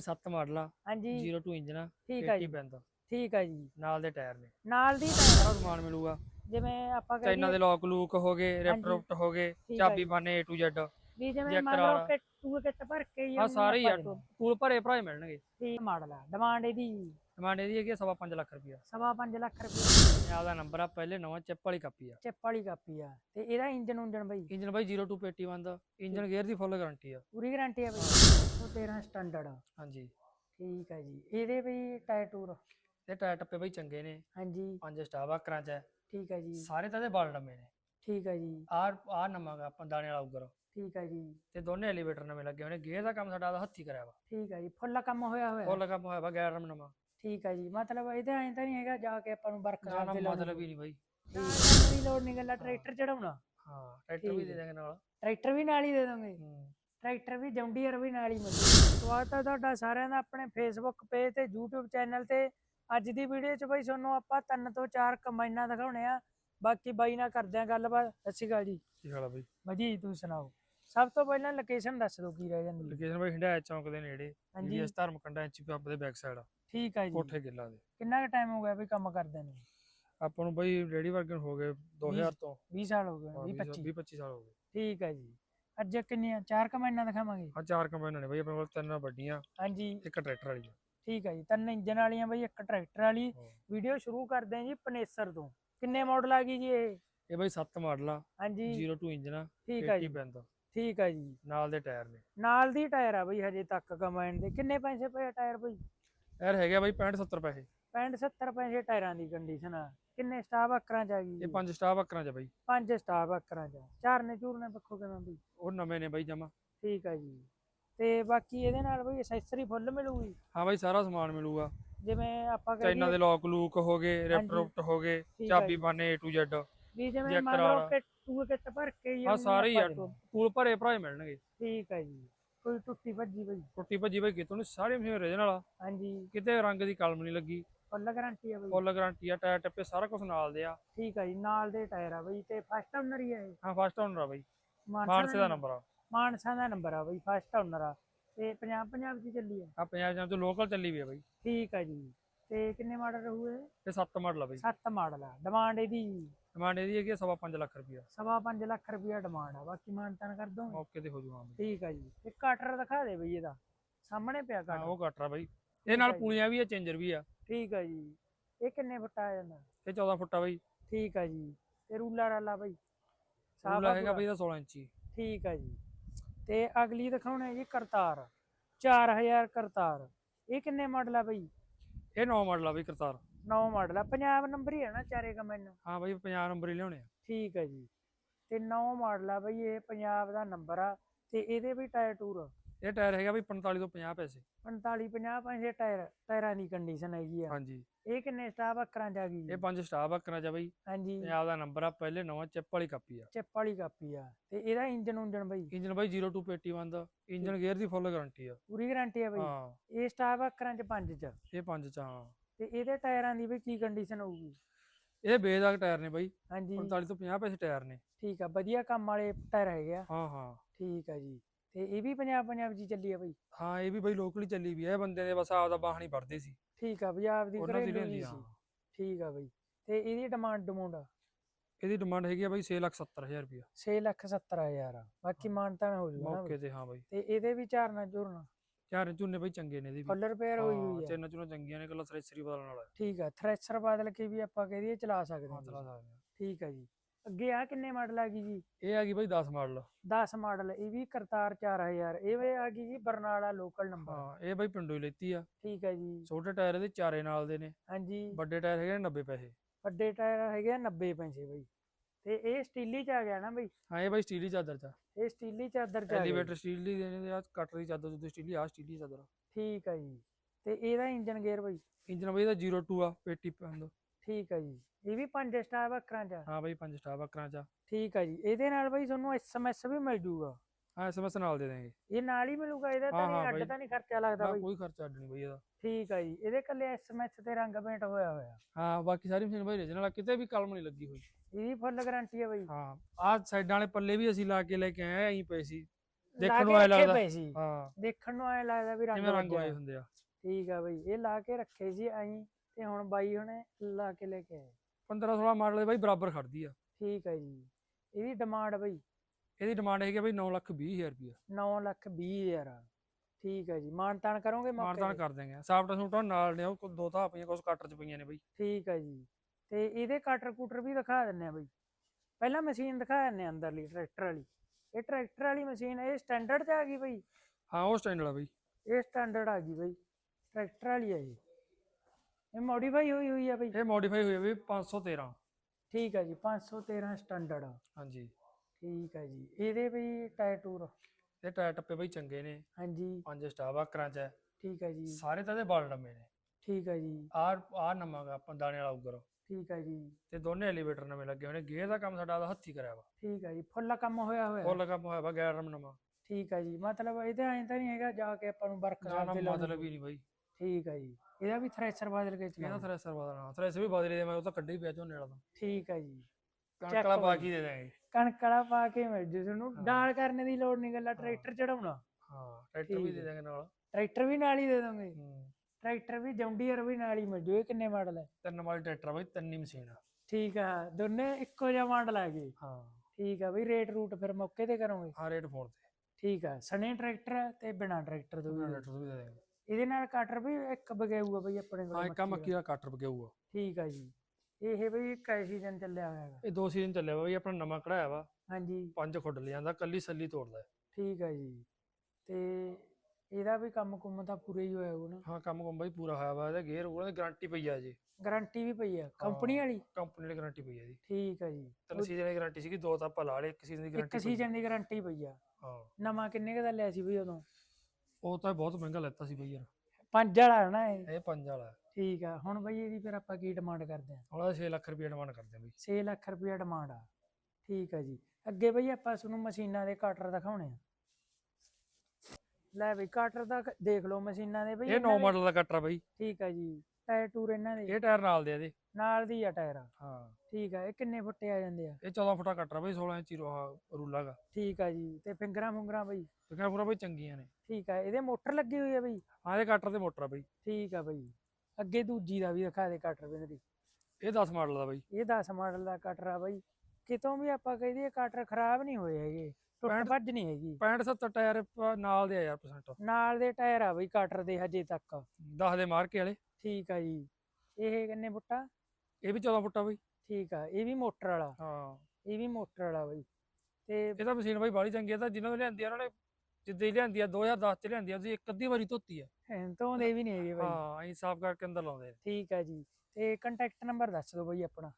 7 model ਆ ਹਾਂਜੀ। 02 engine ਆ ਠੀਕ ਹੈ 80 ਜੀ। ਪੈਂਦਾ। ਠੀਕ ਹੈ ਜੀ। ਨਾਲ ਦੇ ਟਾਇਰ ਨੇ। ਨਾਲ ਦੀ ਸਾਰਾ ਸਮਾਨ ਮਿਲੂਗਾ। ਜਿਵੇਂ ਆਪਾਂ ਚਾਈਨਾ ਦੇ ਕਹਿੰਦੇ ਲੋਕ ਲੂਕ ਹੋ ਗਏ ਹੋ ਹੈ ਚਾਬੀ। ਬਾਨੇ A to Z ਵੀ ਜਿਵੇਂ ਮੰਨ ਲਓ। ਕਿ ਟੂਲ ਕਿੱਟ ਭਰ ਕੇ ਆ ਸਾਰੇ ਹੀ ਆ ਟੂਲ ਭਰੇ ਭਰਾਏ ਮਿਲਣਗੇ। ਠੀਕ ਮਾਡਲ ਆ ਡਿਮਾਂਡ ਇਹਦੀ। ਡਿਮਾਂਡ ਇਹਦੀ ਹੈਗੀ 5.5 ਲੱਖ ਰੁਪਇਆ ਸਵਾ ਪੰਜ ਲੱਖ ਰੁਪਏ ਪੰਜਾਬ ਦਾ ਨੰਬਰ ਆ ਪਹਿਲੇ ਨਵਾਂ ਚਿੱਪ ਵਾਲੀ ਕਾਪੀ ਆ। ਚਿੱਪ ਵਾਲੀ ਕਾਪੀ ਆ। ਤੇ ਇਹਦਾ ਇੰਜਨ ਉਂਜਨ ਬਈ। ਇੰਜਨ ਬਾਈ 02 81 ਦਾ। ਇੰਜਨ ਗੇਅਰ ਦੀ ਫੁੱਲ ਗਾਰੰਟੀ ਆ। ਪੂਰੀ ਗਾਰੰਟੀ ਆ ਬਈ। 113 ਸਟੈਂਡਰਡ ਹਾਂਜੀ। ਠੀਕ ਹੈ ਜੀ। ਇਹਦੇ ਬਈ ਟਾਇਰ ਟੂਰ ਇਹ ਟਾਇਰ ਟੱਪੇ ਬਾਈ ਚੰਗੇ ਨੇ। ਹਾਂਜੀ। ਪੰਜ ਸਟਾਰ ਆਕਰਾਂ ਚ ਠੀਕ ਹੈ ਜੀ। ਸਾਰੇ ਤਾਂ ਦੇ ਬਾਲ ਲੰਮੇ ਨੇ। ਠੀਕ ਹੈ ਜੀ। ਆ ਆ ਨਵਾਂਗਾ ਆਪਾਂ ਦਾਣੇ ਵਾਲਾ ਉਗਰ। ਠੀਕ ਹੈ ਜੀ। ਤੇ ਦੋਨੇ ਐਲੀਵੇਟਰ ਨਵੇਂ ਲੱਗੇ ਨੇ। ਗੇਅਰ ਦਾ ਕੰਮ ਸਾਡਾ ਹੱਥੀ ਕਰਿਆ ਵਾ। ਠੀਕ ਹੈ ਜੀ ਫੁੱਲ ਕੰਮ ਹੋਇਆ ਹੋਇਆ। ਫੁੱਲ ਕੰਮ ਹੋਇਆ ਵਾ ਗੈਰ ਰਮ ਨਵਾਂ। ਠੀਕ ਹੈ ਜੀ ਮਤਲਬ ਇਹਦੇ ਐਂ ਤਾਂ ਨਹੀਂ ਹੈਗਾ ਜਾ ਕੇ ਆਪਾਂ ਨੂੰ ਵਰਕ ਜਾਣਾ ਕਰਦੇ ਮਤਲਬ ਹੀ ਨਹੀਂ ਬਾਈ। ਦੀ ਲੋੜ ਨਹੀਂ ਗੱਲਾਂ ਟਰੈਕਟਰ ਚੜਾਉਣਾ। ਹਾਂ ਟਰੈਕਟਰ ਵੀ ਦੇ। ਦਾਂਗੇ ਨਾਲ। ਟਰੈਕਟਰ ਵੀ ਨਾਲ ਹੀ ਦੇ ਦੋਗੇ। ਹੂੰ। ਟਰੈਕਟਰ ਵੀ ਜੌਂਡੀਅਰ ਵੀ ਨਾਲ ਹੀ ਮਿਲੂ ਸਵਾਗਤ ਹੈ ਤੁਹਾਡਾ ਸਾਰਿਆਂ ਦਾ ਆਪਣੇ ਫੇਸਬੁੱਕ ਪੇਜ ਤੇ YouTube ਚੈਨਲ ਤੇ। ਅੱਜ ਦੀ ਵੀਡੀਓ 'ਚ ਬਈ ਤੁਹਾਨੂੰ ਆਪਾਂ ਤਿੰਨ ਤੋਂ ਚਾਰ ਕੰਬਾਈਨਾਂ ਦਿਖਾਉਣੇ ਆ। ਬਾਕੀ ਬਾਈ ਨਾਲ ਕਰਦੇ ਆ ਗੱਲਬਾਤ। ਸਤਿ ਸ਼੍ਰੀ ਅਕਾਲ ਜੀ। ਕੀ ਹਾਲ ਆ ਬਾਈ। ਵਧੀਆ ਤੂੰ ਸੁਣਾਓ? ਸਭ ਤੋਂ ਪਹਿਲਾਂ ਲੋਕੇਸ਼ਨ ਦੱਸ ਦਿਓ ਕੀ ਰਹਿ ਜਾਂਦੀ ਹੈ। ਲੋਕੇਸ਼ਨ ਬਾਈ ਹੰਡਾਇਆ ਚੌਂਕ ਦੇ ਨੇੜੇ ਹਾਂਜੀ। ਜੀਐਸ ਧਰਮ ਕੰਡਾ ਐਚਪੀ ਪੱਬ ਦੇ ਬੈਕ ਸਾਈਡ ਆ। ਠੀਕ ਹੈ ਜੀ। ਕੋਠੇ ਗਿੱਲਾ ਦੇ। ਕਿੰਨਾ ਕੁ ਟਾਈਮ ਹੋ ਗਿਆ ਵੀ ਕੰਮ ਕਰਦੇ ਨੂੰ? ਆਪਾਂ ਨੂੰ ਬਾਈ ਰੈਡੀ ਵਰਗਨ ਹੋ ਗਏ 2000 ਤੋਂ। 20 ਸਾਲ ਹੋ ਗਏ ਹਾਂ, 20 25 20 25 ਸਾਲ ਹੋ ਗਏ। ਠੀਕ ਹੈ ਜੀ। ਅੱਜ ਕਿੰਨੀਆਂ ਚਾਰ ਕੰਬਾਈਨਾਂ ਦਿਖਾਵਾਂਗੇ? ਆ ਚਾਰ ਕੰਬਾਈਨਾਂ ਨੇ ਬਾਈ ਆਪਣੇ ਕੋਲ ਤਿੰਨ ਵੱਡੀਆਂ ਹਾਂਜੀ। ਇੱਕ ਟਰੈਕਟਰ ਵਾਲੀ ਆ। ਠੀਕ ਹੈ ਜੀ ਤਿੰਨ ਇੰਜਨ ਵਾਲੀਆਂ ਬਈ ਇੱਕ ਟਰੈਕਟਰ ਵਾਲੀ। ਹਾਂ। ਵੀਡੀਓ ਸ਼ੁਰੂ ਕਰਦੇ ਹਾਂ ਜੀ ਪਨੇਸਰ ਤੋਂ। ਕਿੰਨੇ ਮਾਡਲ ਆ ਗਈ ਜੀ ਇਹ? ਇਹ ਬਾਈ 7 ਮਾਡਲ ਆ। ਹਾਂਜੀ। 02 ਇੰਜਨ ਆ ਠੀਕ ਹੈ 80 ਜੀ। ਪੈਂਦਾ। ਠੀਕ ਹੈ ਜੀ ਨਾਲ ਦੇ ਟਾਇਰ ਨੇ। ਨਾਲ ਦੀ ਟਾਇਰ ਆ ਬਈ ਹਜੇ ਤੱਕ ਕੰਬਾਈਨ ਦੇ। ਕਿੰਨੇ ਪੈਸੇ ਪਏ ਆ ਟਾਇਰ ਬਈ? ਯਾਰ ਹੈਗਾ ਬਾਈ 65 70 ਪੈਸੇ। 65 70 ਪੈਸੇ ਟਾਇਰਾਂ ਦੀ ਕੰਡੀਸ਼ਨ ਆ। ਕਿੰਨੇ ਸਟਾਫ ਅੱਕਰਾਂ ਚ ਆ ਗਈ ਇਹ? ਪੰਜ ਸਟਾਫ ਅੱਕਰਾਂ ਚ ਬਾਈ। ਪੰਜ ਸਟਾਫ ਅੱਕਰਾਂ ਚ ਚਾਰਨੇ ਚੂਰਨੇ ਪੱਖੋਂ ਕਿਵੇਂ ਬਈ? ਉਹ ਨਵੇਂ ਨੇ ਬਾਈ ਜਮਾ। ਠੀਕ ਹੈ ਜੀ। ਤੇ ਬਾਕੀ ਇਹਦੇ ਨਾਲ ਬਈ ਐਕਸੈਸਰੀ ਫੁੱਲ ਮਿਲੂਗੀ? ਹਾਂ ਬਾਈ ਸਾਰਾ ਸਮਾਨ ਮਿਲੂਗਾ। ਜਿਵੇਂ ਆਪਾਂ ਚਾਈਨਾ ਦੇ ਕਹਿੰਦੇ ਲੋਕ ਲੂਕ ਹੋ ਗਏ ਹੋ ਹੈ ਚਾਬੀ। ਬਾਨੇ A to Z ਵੀ ਜਿਵੇਂ ਮੰਨ ਲਓ। ਕਿ ਟੂਲ ਕਿੱਟ ਭਰ ਕੇ ਆ ਸਾਰੇ ਹੀ ਆ। ਟੂਲ ਭਰੇ ਭਰਾਏ ਮਿਲਣਗੇ। ਠੀਕ ਹੈ ਜੀ। ਕੋਈ ਟੁੱਟੀ ਭੱਜੀ ਬਈ ਟੁੱਟੀ ਭੱਜੀ ਬਾਈ ਕਿਤੋਂ ਨਹੀਂ ਸਾਰੇ ਮਸ਼ੀਨ ਰੀਜਨਲ ਆ। ਹਾਂਜੀ। ਕਿਤੇ ਰੰਗ ਦੀ ਕਲਮ ਨਹੀਂ ਲੱਗੀ। ਫੁੱਲ ਗਾਰੰਟੀ ਆ ਬਈ ਫੁੱਲ ਗਾਰੰਟੀ ਆ ਟਾਇਰ ਟੱਪੇ ਸਾਰਾ ਕੁਝ ਨਾਲ ਦੇ ਆ। ਠੀਕ ਹੈ ਜੀ ਨਾਲ ਦੇ ਟਾਇਰ ਆ ਬਈ ਤੇ ਫਸਟ ਓਨਰ ਹੀ ਆ ਇਹ। ਹਾਂ ਫਸਟ ਓਨਰ ਆ ਬਾਈ ਮਾਨਸਾ ਦਾ ਨੰਬਰ ਆ। ਮਾਨਸਾ ਦਾ ਨੰਬਰ ਆ ਬਈ ਫਸਟ ਓਨਰ ਆ। ਤੇ ਪੰਜਾਬ ਪੰਜਾਬ ਦੀ ਚੱਲੀ ਆ। ਆ ਪੰਜਾਬ ਜਾਂ ਤੋਂ ਲੋਕਲ ਚੱਲੀ ਵੀ ਆ ਬਾਈ ਠੀਕ ਆ ਜੀ। ਤੇ ਕਿੰਨੇ ਮਾਡਲ ਰਹੂ ਇਹ 7 ਮਾਡਲ ਆ ਬਾਈ 7 ਮਾਡਲ ਆ। ਡਿਮਾਂਡ ਇਹਦੀ ਡਿਮਾਂਡ ਇਹਦੀ ਹੈਗੀ 5.5 ਲੱਖ ਰੁਪਇਆ। ਸਵਾ ਪੰਜ ਲੱਖ ਰੁਪਇਆ ਡਿਮਾਂਡ ਆ ਬਾਕੀ ਮਾਨਤਾਨ ਕਰ ਦੋਗੇ ਮੌਕੇ ਤੇ ਹੋ ਜੂਗਾ ਬਾਈ। ਠੀਕ ਆ ਜੀ। ਤੇ ਕਾਟਰ ਦਿਖਾ ਦੇ ਬਈ ਇਹਦਾ। ਸਾਹਮਣੇ ਪਿਆ ਹਾਂ ਕਾਟਰ ਉਹ ਕਟਰਾ ਬਾਈ। ਇਹ ਨਾਲ। ਪੂਲੀਆਂ ਵੀ ਆ ਚੇਂਜਰ ਵੀ ਆ। ਠੀਕ ਆ ਜੀ। ਇਹ ਕਿੰਨੇ ਫੁੱਟ ਆ ਜਾਂਦਾ? ਇਹ 14 ਫੁੱਟਾ ਬਾਈ। ਠੀਕ ਆ ਜੀ। ਤੇ ਰੂਲਰ ਵਾਲਾ ਬਈ। ਰੂਲਾ ਆ ਹੈਗਾ? ਬਾਈ ਦਾ 16 ਇੰਚੀ। ਠੀਕ ਆ ਜੀ। ਤੇ ਅਗਲੀ ਦਿਖਾਉਣਾ ਜੀ ਕਰਤਾਰ। 4000 ਕਰਤਾਰ। ਇਹ ਕਿੰਨੇ ਮਾਡਲ ਆ ਬਈ? ਇਹ 9 ਮਾਡਲ ਆ ਬਾਈ ਕਰਤਾਰ। 9 ਮਾਡਲ ਆ ਪੰਜਾਬ ਨੰਬਰ ਹੀ ਹੈ ਨਾ ਚਾਰੇ ਕਮੈਨ ਹਾਂ ਬਾਈ 50 ਨੰਬਰ ਹੀ ਲਿਆਉਣੇ ਆ। ਠੀਕ ਹੈ ਜੀ। ਤੇ 9 ਮਾਡਲ ਆ ਬਈ ਇਹ ਪੰਜਾਬ ਦਾ ਨੰਬਰ ਆ ਤੇ ਇਹਦੇ ਵੀ ਟਾਇਰ ਟੂਰ ਇਹ ਟਾਇਰ ਹੈਗਾ ਬਾਈ 45 ਤੋਂ 50 ਪੈਸੇ। 45 50 ਪੈਸੇ ਟਾਇਰ ਟਾਇਰਾਂ ਦੀ ਕੰਡੀਸ਼ਨ ਹੈਗੀ ਆ। ਹਾਂਜੀ। ਇਹ ਕਿੰਨੇ ਸਟਾਫ ਅੱਕਰਾਂ ਚ ਆ ਗਈ ਇਹ ਪੰਜ ਸਟਾਫ ਅੱਕਰਾਂ ਚ ਆ ਬਾਈ। ਹਾਂਜੀ। ਪੰਜਾਬ ਦਾ ਨੰਬਰ ਆ ਪਹਿਲੇ ਨਵਾਂ ਚਿੱਪ ਵਾਲੀ ਕਾਪੀ ਆ। ਚਿੱਪ ਵਾਲੀ ਕਾਪੀ ਆ। ਤੇ ਇਹਦਾ ਇੰਜਨ ਉਂਜਨ ਬਈ? ਇੰਜਨ ਬਾਈ 02 81 ਦਾ। ਇੰਜਨ ਗੇਅਰ ਦੀ ਫੁੱਲ ਗਾਰੰਟੀ ਆ। ਪੂਰੀ ਗਾਰੰਟੀ ਆ ਬਈ? ਹਾਂ। ਇਹ ਸਟਾਫ ਅੱਕਰਾਂ ਚ ਪੰਜ ਚ? ਇਹ ਪੰਜ ਚ ਹਾਂ। ਤੇ ਇਹਦੇ ਟਾਇਰਾਂ ਦੀ ਵੀ ਕੀ ਕੰਡੀਸ਼ਨ ਹੋਊਗੀ? ਇਹ ਬੇਦਾਗ ਟਾਇਰ ਨੇ ਬਾਈ। ਹਾਂਜੀ। 45 ਤੋਂ 50 ਪੈਸੇ ਟਾਇਰ ਨੇ। ਠੀਕ ਆ ਵਧੀਆ ਕੰਮ ਵਾਲੇ ਟਾਇਰ ਹੈਗੇ ਆ। ਹਾਂ ਹਾਂ। ਠੀਕ ਆ ਜੀ। ਤੇ ਇਹ ਵੀ ਪੰਜਾਬ ਪੰਜਾਬ ਜੀ ਚੱਲੀ ਆ ਬਈ? ਹਾਂ ਇਹ ਵੀ ਬਾਈ ਲੋਕਲੀ ਚੱਲੀ ਵੀ ਆ। ਬੰਦੇ ਦੇ ਬਸ ਆਪਦਾ ਬਾਹਣੀ ਭਰਦੇ ਸੀ। ਠੀਕ ਆ ਪੰਜਾਬ ਦੀ ਘਰੇਲੂ ਸੀ। ਠੀਕ ਆ ਬਈ। ਤੇ ਇਹਦੀ ਡਿਮਾਂਡ ਡਿਮਾਂਡ ਇਹਦੀ ਡਿਮਾਂਡ ਹੈਗੀ ਆ ਬਾਈ 670000 ਰੁਪਇਆ। 6 ਲੱਖ 70 ਹਜ਼ਾਰ ਆ। ਬਾਕੀ ਮਾਨਤਾ ਹੋ ਜੂਗਾ ਨਾ ਮੌਕੇ। ਤੇ ਹਾਂ ਬਾਈ। ਤੇ ਇਹਦੇ ਵੀ ਝਾਰਨਾ ਝੁਰਨਾ ਚਾਰ ਝੁੰਨੇ ਬਾਈ ਚੰਗੇ ਨੇ ਇਹਦੀ ਵੀ। ਫੁੱਲ ਰਿਪੇਅਰ ਹੋਈ ਹੋਈ ਆ। ਚੈਨਾ ਚੁਨਾ ਚੰਗੀਆਂ ਨੇ ਕੱਲਾ ਸਰੇਸਰੀ ਬਦਲਣ ਵਾਲਾ ਹੈ। ਠੀਕ ਆ ਥ੍ਰੈਸ਼ਰ ਬਦਲ ਕੇ ਵੀ ਆਪਾਂ ਕਹਿ ਦਈਏ ਚਲਾ ਸਕਦੇ ਹਾਂ ਹਾਂ ਚਲਾ। ਸਕਦੇ ਆ ਠੀਕ ਆ ਜੀ। ਅੱਗੇ ਆ ਕਿੰਨੇ ਮਾਡਲ ਆ ਗਈ ਜੀ? ਇਹ ਆ ਗਈ ਬਾਈ 10 ਮਾਡਲ 10 ਮਾਡਲ ਇਹ ਵੀ ਕਰਤਾਰ 4000 ਇਹ ਵੀ ਆ ਗਈ ਜੀ ਬਰਨਾਲਾ ਲੋਕਲ ਨੰਬਰ ਹਾਂ ਇਹ ਬਾਈ ਪਿੰਡੋਂ ਹੀ ਲੈਤੀ ਆ। ਠੀਕ ਹੈ ਜੀ। ਛੋਟੇ ਟਾਇਰ ਇਹਦੇ ਚਾਰੇ ਨਾਲ ਦੇ ਨੇ। ਹਾਂਜੀ। ਵੱਡੇ ਟਾਇਰ ਹੈਗੇ ਨੇ 90 ਪੈਸੇ। ਵੱਡੇ ਟਾਇਰ ਹੈਗੇ ਆ 90 ਪੈਸੇ ਬਈ। ਤੇ ਇਹ ਸਟੀਲੀ ਚ ਆ ਗਿਆ ਨਾ ਬਈ? ਹਾਂ ਇਹ ਬਾਈ ਸਟੀਲੀ ਚਾਦਰ ਚ ਇਹ ਸਟੀਲੀ ਚਾਦਰ ਚ ਆ। ਐਲੀਵੇਟਰ ਸਟੀਲ ਦੀ ਦੇਣੇ ਤੇ ਆ ਕਟਰ ਦੀ ਚਾਦਰ ਜਦੋਂ ਸਟੀਲੀ ਆ ਸਟੀਲੀ ਚਾਦਰ ਠੀਕ ਆ ਜੀ। ਤੇ ਇਹਦਾ ਇੰਜਨ ਗੇਅਰ ਬਈ? ਇੰਜਨ ਬਾਈ ਦਾ 02 ਆ ਪੇਟੀ ਪੰਦ ਠੀਕ ਆ ਜੀ। ਇਹ ਵੀ ਪੰਜ ਸਟਾਰ ਅੱਖਰਾਂ ਚ ਆ। ਹਾਂ ਬਾਈ ਪੰਜ ਸਟਾਰ ਬੱਕਰਾਂ ਚ ਆ। ਠੀਕ ਆ ਜੀ। ਇਹਦੇ ਨਾਲ ਬਈ ਤੁਹਾਨੂੰ ਐਸਐਮਐਸ ਵੀ ਮਿਲ ਜੂਗਾ। ਹਾਂ ਐਸਐਮਐਸ ਨਾਲ ਦੇ ਦੇਣਗੇ। ਇਹ ਨਾਲ ਹੀ ਮਿਲੂਗਾ ਇਹਦਾ ਤਾਂ ਹਾਂ, ਨਹੀਂ ਅੱਡ ਬਾਈ। ਤਾਂ ਨਹੀਂ ਖਰਚਾ ਲੱਗਦਾ ਨਾ ਬਈ। ਕੋਈ ਖਰਚਾ ਅੱਡ ਨਹੀਂ ਬਾਈ ਇਹਦਾ। ਠੀਕ ਆ ਜੀ ਇਹਦੇ ਕੱਲੇ ਐਸਐਮਐਸ ਤੇ ਰੰਗ ਪੇਂਟ ਹੋਇਆ ਹੋਇਆ। ਹਾਂ ਬਾਕੀ ਸਾਰੀ ਮਸ਼ੀਨ ਬਾਈ ਰੀਜਨਲ ਆ ਕਿਤੇ ਵੀ ਕਲਮ ਨਹੀਂ ਲੱਗੀ ਹੋਈ। ਇਹ ਵੀ ਫੁੱਲ ਗਾਰੰਟੀ ਆ ਬਈ। ਹਾਂ ਆਹ ਸਾਈਡਾਂ ਵਾਲੇ ਪੱਲੇ ਵੀ ਅਸੀਂ ਲਾ ਕੇ ਲੈ ਕੇ ਆਏ ਐਂ ਪਏ ਸੀ। ਦੇਖਣ ਨੂੰ ਰੱਖੇ ਲੱਗਦਾ। ਹਾਂ। ਦੇਖਣ ਨੂੰ ਐ ਲੱਗਦਾ ਵੀ ਰੰਗ ਰੰਗ ਹੋਏ ਹੁੰਦੇ ਆ। ਠੀਕ ਆ ਬਈ ਇਹ ਲਾ ਕੇ ਰੱਖੇ ਸੀ ਐਂ ਤੇ ਹੁਣ ਬਾਈ ਹੁਣੇ ਲਾ ਕੇ ਲੈ ਕੇ ਆਏ। 15 16 ਮਾਡਲ ਦੇ ਬਾਈ ਬਰਾਬਰ ਖੜਦੀ ਆ। ਠੀਕ ਹੈ ਜੀ। ਇਹਦੀ ਡਿਮਾਂਡ ਬਈ। ਇਹਦੀ ਡਿਮਾਂਡ ਹੈਗੀ ਆ ਬਾਈ 9 ਲੱਖ 20 ਹਜ਼ਾਰ ਰੁਪਇਆ 9 ਲੱਖ 20 ਹਜ਼ਾਰ। ਠੀਕ ਹੈ ਜੀ ਮਾਨਤਾਨ ਕਰੋਗੇ ਮੌਕੇ ਮਾਨਤਾਨ? ਕਰ ਦੇਂਗੇ ਸਾਫਟ ਸੂਟਾਂ ਨਾਲ ਨੇ ਉਹ ਦੋ ਤਾਂ ਪਈਆਂ ਕੁਝ ਕੱਟਰ ਚ ਪਈਆਂ ਨੇ ਬਾਈ। ਠੀਕ ਹੈ ਜੀ ਤੇ ਇਹਦੇ ਕਟਰ ਕੁਟਰ ਵੀ ਦਿਖਾ ਦਿੰਨੇ ਆ ਬਈ। ਪਹਿਲਾਂ ਮਸ਼ੀਨ ਦਿਖਾ ਦਿੰਨੇ ਆ ਅੰਦਰਲੀ ਟਰੈਕਟਰ ਵਾਲੀ। ਇਹ ਟਰੈਕਟਰ ਵਾਲੀ ਮਸ਼ੀਨ ਇਹ ਸਟੈਂਡਰਡ ਚ ਆ ਗਈ ਬਈ? ਹਾਂ ਉਹ ਸਟੈਂਡਰਡ ਆ ਬਾਈ। ਇਹ ਸਟੈਂਡਰਡ ਆ ਗਈ ਬਈ ਟਰੈਕਟਰ ਵਾਲੀ ਆ ਇਹ। ਇਹ ਮੋਡੀਫਾਈ ਹੋਈ ਹੋਈ ਆ ਬਈ? ਇਹ ਮੋਡੀਫਾਈ ਹੋਈ ਆ ਬਈ 513 ਠੀਕ ਹੈ ਜੀ 513 ਸਟੈਂਡਰਡ ਹਾਂਜੀ। ਠੀਕ ਹੈ ਜੀ ਇਹਦੇ ਬਈ ਟਾਇਰ ਟੂਰ ਇਹ ਟਾਇਰ ਟੱਪੇ ਬਾਈ ਚੰਗੇ ਨੇ। ਹਾਂਜੀ। ਪੰਜ ਸਟਾਫ ਆਕਰਾਂ ਚ। ਹੈ ਠੀਕ ਹੈ ਜੀ। ਸਾਰੇ ਤਾਂ ਇਹਦੇ ਬਲ ਨਵੇਂ ਨੇ। ਠੀਕ ਹੈ ਜੀ। ਆ ਆ ਨਵਾਂਗਾ ਆਪਾਂ ਦਾਣੇ ਵਾਲਾ ਉਗਰ। ਠੀਕ ਹੈ ਜੀ। ਤੇ ਦੋਨੇ ਐਲੀਵੇਟਰ ਨਵੇਂ ਲੱਗੇ ਨੇ। ਗੇਅਰ ਦਾ ਕੰਮ ਸਾਡਾ ਆਪਦਾ ਹੱਥੀ ਕਰਿਆ ਵਾ। ਠੀਕ ਹੈ ਜੀ। ਫੁੱਲ ਕੰਮ ਹੋਇਆ ਹੋਇਆ। ਉਹ ਲਗਾ ਹੋਇਆ ਵਾ ਗੈਰਮ ਨਵਾਂ। ਠੀਕ ਹੈ ਜੀ। ਮਤਲਬ ਇਹਦੇ ਐਂ ਤਾਂ ਨਹੀਂ ਹੈਗਾ ਜਾ ਕੇ ਆਪਾਂ ਨੂੰ ਵਰਕ ਜਾਣਾ ਕਰਦੇ ਮਤਲਬ ਹੀ ਨਹੀਂ ਬਾਈ। ਠੀਕ ਹੈ ਜੀ। ਇਹਦਾ ਵੀ ਥ੍ਰੈਸ਼ਰ ਬਦਲ ਕੇ ਇਹਦਾ ਚਲਾਉਣਾ। ਥ੍ਰੈਸ਼ਰ ਬਦਲਣਾ ਥ੍ਰੈਸ਼ਰ ਵੀ ਬਦਲੇ ਦੇ ਮੈਂ ਉਹ ਤਾਂ ਕੱਢੇ ਪਿਆ ਝੋਨੇ ਵਾਲਾ ਤਾਂ। ਠੀਕ ਹੈ ਜੀ। ਕਣਕ ਵਾਲਾ ਬਾਈ। ਬਾਕੀ ਦੇ ਦਾਂਗੇ ਕਣਕ ਵਾਲਾ ਪਾ ਕੇ ਮਿਲ ਜੂ ਤੁਹਾਨੂੰ। ਡਾਲ ਕਰਨੇ ਦੀ ਲੋੜ ਨਹੀਂ ਗੱਲਾਂ ਟਰੈਕਟਰ ਚੜਾਉਣਾ। ਹਾਂ ਟਰੈਕਟਰ ਵੀ ਦੇ। ਦਾਂਗੇ ਨਾਲ। ਟਰੈਕਟਰ ਵੀ ਨਾਲ ਹੀ ਦੇ ਦੋਗੇ। ਟਰੈਕਟਰ ਵੀ ਜੌਂਡੀਅਰ ਵੀ ਨਾਲ ਹੀ ਮਿਲ ਜੂ। ਇਹ ਕਿੰਨੇ ਮਾਡਲ ਹੈ? ਤਿੰਨ ਵਾਲੀ ਟਰੈਕਟਰ ਬਾਈ ਤਿੰਨ ਹੀ ਮਸ਼ੀਨ ਠੀਕ ਆ ਦੋਨੇ ਇੱਕੋ ਜਿਹਾ ਮਾਡਲ ਆ ਗਏ ਹਾਂ। ਠੀਕ ਆ ਬਈ ਰੇਟ ਰੂਟ ਫਿਰ ਮੌਕੇ ਤੇ ਕਰੋਗੇ? ਹਾਂ ਰੇਟ ਫੋਨ ਤੇ। ਠੀਕ ਆ ਸਣੇ ਟਰੈਕਟਰ ਤੇ ਬਿਨਾ ਟਰੈਕਟਰ ਤੋਂ ਵੀ ਟਰੈਕਟਰ ਵੀ ਦੇ ਦਾਂਗੇ ਇਹਦੇ ਨਾਲ ਕਟਰ ਵੀ ਇੱਕ ਬਗਾਊਗਾ ਬਈ ਆਪਣੇ ਕੋਲ ਹਾਂ ਇੱਕ ਮੱਕੀ ਦਾ ਕੱਟਰ ਪਗਿਆਊਗਾ ਦਾ। ਠੀਕ ਆ ਜੀ। ਇਹ ਬਈ ਕੈ ਸੀਜ਼ਨ ਚੱਲਿਆ ਹੋਇਆ ਹੈਗਾ। ਇਹ ਦੋ ਸੀਜ਼ਨ ਚੱਲਿਆ ਵਾ ਬਾਈ ਆਪਣਾ ਨਵਾਂ ਕਢਾਇਆ ਵਾ। ਹਾਂਜੀ। ਪੰਜ ਖੁੱਡ ਲੈ ਜਾਂਦਾ ਕੱਲੀ ਸੱਲੀ ਤੋੜਦਾ। ਹੈ। ਠੀਕ ਆ ਜੀ। ਤੇ ਇਹਦਾ ਵੀ ਕੰਮ ਕੁੰਮ ਤਾਂ ਪੂਰਾ ਹੀ ਹੋਇਆ ਨਾ। ਹਾਂ ਕੰਮ ਕੰਮ ਬਾਈ ਪੂਰਾ ਹੋਇਆ ਵਾ ਇਹਦਾ ਗੇਅਰ ਉਹਨਾਂ ਦੀ ਗਾਰੰਟੀ ਪਈ ਆ ਜੀ ਗਾਰੰਟੀ ਵੀ ਪਈ ਆ ਕੰਪਨੀ ਵਾਲੀ? ਕੰਪਨੀ ਦੀ ਗਾਰੰਟੀ ਪਈ ਆ ਜੀ ਠੀਕ ਆ ਜੀ। ਤਿੰਨ ਸੀਜ਼ਨ ਦੀ ਗਾਰੰਟੀ ਸੀਗੀ ਦੋ ਤਾਂ ਆਪਾਂ ਲਾ ਲਏ ਇੱਕ ਸੀਜ਼ਨ ਦੀ ਇੱਕ ਗਾਰੰਟੀ ਸੀਜ਼ਨ ਦੀ ਗਾਰੰਟੀ ਪਈ ਆ। ਹਾਂ। ਨਵਾਂ ਕਿੰਨੇ ਕੁ ਦਾ ਲਿਆ ਸੀ ਬਈ ਉਦੋਂ? ਉਹ ਤਾਂ ਬਹੁਤ ਮਹਿੰਗਾ ਲੈਤਾ ਸੀ ਬਾਈ ਯਾਰ। ਪੰਜ ਵਾਲਾ ਹੈ ਨਾ ਇਹ? ਇਹ ਪੰਜ ਵਾਲਾ। ਹੈ। ਠੀਕ ਆ ਹੁਣ ਬਈ ਇਹਦੀ ਫਿਰ ਆਪਾਂ ਕੀ ਡਿਮਾਂਡ ਕਰਦੇ ਆ? ਉਹਦਾ 6 ਲੱਖ ਰੁਪਏ ਡਿਮਾਂਡ ਕਰਦੇ ਆ ਬਾਈ। 6 ਲੱਖ ਰੁਪਇਆ ਡਿਮਾਂਡ ਆ ਠੀਕ ਆ ਜੀ। ਅੱਗੇ ਬਈ ਆਪਾਂ ਤੁਹਾਨੂੰ ਮਸ਼ੀਨਾਂ ਦੇ ਕਟਰ ਦਿਖਾਉਣੇ ਆ। ਲੈ ਬਈ ਕਟਰ ਦਾ ਦੇਖ ਲਓ ਮਸ਼ੀਨਾਂ ਦੇ ਬਈ ਇਹ ਨੌ ਦੇ- ਮਾਡਲ ਦਾ ਕੱਟਰ ਬਾਈ। ਠੀਕ ਆ ਜੀ ਟਾਇਰ ਟੂਰ ਇਹਨਾਂ ਦੇ। ਇਹ ਟਾਇਰ ਨਾਲ ਦੇ ਆ ਇਹਦੇ। ਨਾਲ ਦੀ ਆ ਟਾਇਰ ਹਾਂ। ਠੀਕ ਆ ਇਹ ਕਿੰਨੇ ਫੁੱਟੇ ਆ ਜਾਂਦੇ ਆ? ਇਹ 14 ਫੁੱਟਾ ਕੱਟਰ ਬਾਈ 16 ਇੰਚੀ ਰੋਹਾ ਰੂਲਾ ਗਾ ਠੀਕ ਆ ਜੀ ਤੇ ਫਿੰਗਰਾਂ ਫੁੰਗਰਾਂ ਬਈ? ਕਿਉਂਕਿ ਪੂਰਾ ਬਾਈ ਚੰਗੀਆਂ ਨੇ। ਠੀਕ ਆ ਇਹਦੇ ਮੋਟਰ ਲੱਗੀ ਹੋਈ ਆ ਬਈ? ਹਾਂ ਇਹ ਕੱਟਰ ਤੇ ਮੋਟਰ ਆ ਬਾਈ। ਠੀਕ ਆ ਬਈ। ਅੱਗੇ ਦੂਜੀ ਦਾ ਵੀ ਦਿਖਾ ਦੇ ਕਟਰ ਬਿੰਦਰੀ ਇਹ 10 ਮਾਡਲ ਦਾ ਬਾਈ। ਇਹ 10 ਮਾਡਲ ਦਾ ਕਟਰ ਆ ਬਈ। ਕਿਤੋਂ ਵੀ ਆਪਾਂ ਕਹਿ ਦਈਏ ਕਟਰ ਖਰਾਬ ਨਹੀਂ ਹੋਏ ਹੈਗੇ ਟੁੱਟ ਭੱਜ ਨਹੀਂ ਹੈਗੀ। 65 70 ਟਾਇਰ ਨਾਲ ਦੇ ਆ ਯਾਰ ਪਰਸੈਂਟ ਨਾਲ ਦੇ ਟਾਇਰ ਆ ਬਈ ਕਟਰ ਦੇ ਹਜੇ ਤੱਕ। 10 ਦੇ ਮਾਰਕੇ ਵਾਲੇ। ਠੀਕ ਆ ਜੀ। ਇਹ ਕਿੰਨੇ ਫੁੱਟਾ? ਇਹ ਵੀ 14 ਫੁੱਟਾ ਬਾਈ। ਠੀਕ ਆ ਇਹ ਵੀ ਮੋਟਰ ਵਾਲਾ। ਹਾਂ। ਇਹ ਵੀ ਮੋਟਰ ਵਾਲਾ ਬਈ। ਤੇ ਇਹ ਤਾਂ ਮਸ਼ੀਨ ਬਾਈ ਬਾਹਲੀ ਚੰਗੀ ਆ ਤਾਂ ਜਿਨ੍ਹਾਂ ਤੋਂ ਲਿਆਂਦੀ ਉਹਨਾਂ ਨੇ ਜਿੱਦਾਂ ਹੀ ਲਿਆਂਦੀ ਆ 2010 ਚ ਲਿਆਂਦੀ ਆ ਤੁਸੀਂ ਇੱਕ ਅੱਧੀ ਵਾਰੀ ਧੋਤੀ ਆ। ਧੋਂਦੇ ਵੀ ਨਹੀਂ ਹੈਗੇ ਬਈ। ਹਾਂ ਅਸੀਂ ਸਾਫ਼ ਕਰਕੇ ਅੰਦਰ ਲਾਉਂਦੇ ਠੀਕ ਆ ਜੀ। ਤੇ ਕੰਟੈਕਟ ਨੰਬਰ ਦੱਸ ਦਿਓ ਬਈ ਆਪਣਾ।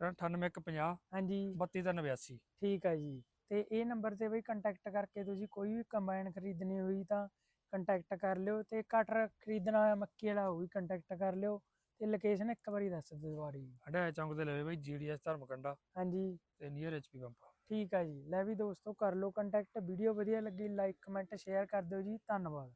ਨੇ 98150 ਹਾਂਜੀ। 3289 ਠੀਕ ਆ ਜੀ। ਤੇ ਇਹ ਨੰਬਰ ਤੇ ਬਈ ਕੰਟੈਕਟ ਕਰਕੇ ਤੁਸੀਂ ਕੋਈ ਵੀ ਕੰਬਾਈਨ ਖਰੀਦਣੀ ਹੋਈ ਤਾਂ ਕੰਟੈਕਟ ਕਰ ਲਿਓ ਤੇ ਕਟਰ ਖਰੀਦਣਾ ਹੋਇਆ ਮੱਕੀ ਵਾਲਾ ਉਹ ਵੀ ਕੰਟੈਕਟ ਕਰ ਲਿਓ ਤੇ ਲੋਕੇਸ਼ਨ ਇੱਕ ਵਾਰੀ ਦੱਸ ਦਿਓ ਦੁਬਾਰੀ ਹੰਡਾਇਆ ਚੌਂਕ ਤੇ ਲਵੇ ਬਾਈ ਜੀਡੀਐਸ ਧਰਮਕੰਡਾ ਹਾਂਜੀ। ਤੇ ਨੀਅਰ ਐਚਪੀ ਪੰਪ। ਠੀਕ ਆ ਜੀ। ਲੈ ਵੀ ਦੋਸਤੋ, ਕਰ ਲਓ ਕੰਟੈਕਟ ਵੀਡੀਓ ਵਧੀਆ ਲੱਗੀ ਲਾਈਕ ਕਮੈਂਟ ਸ਼ੇਅਰ ਕਰ ਦਿਓ ਜੀ। ਧੰਨਵਾਦ।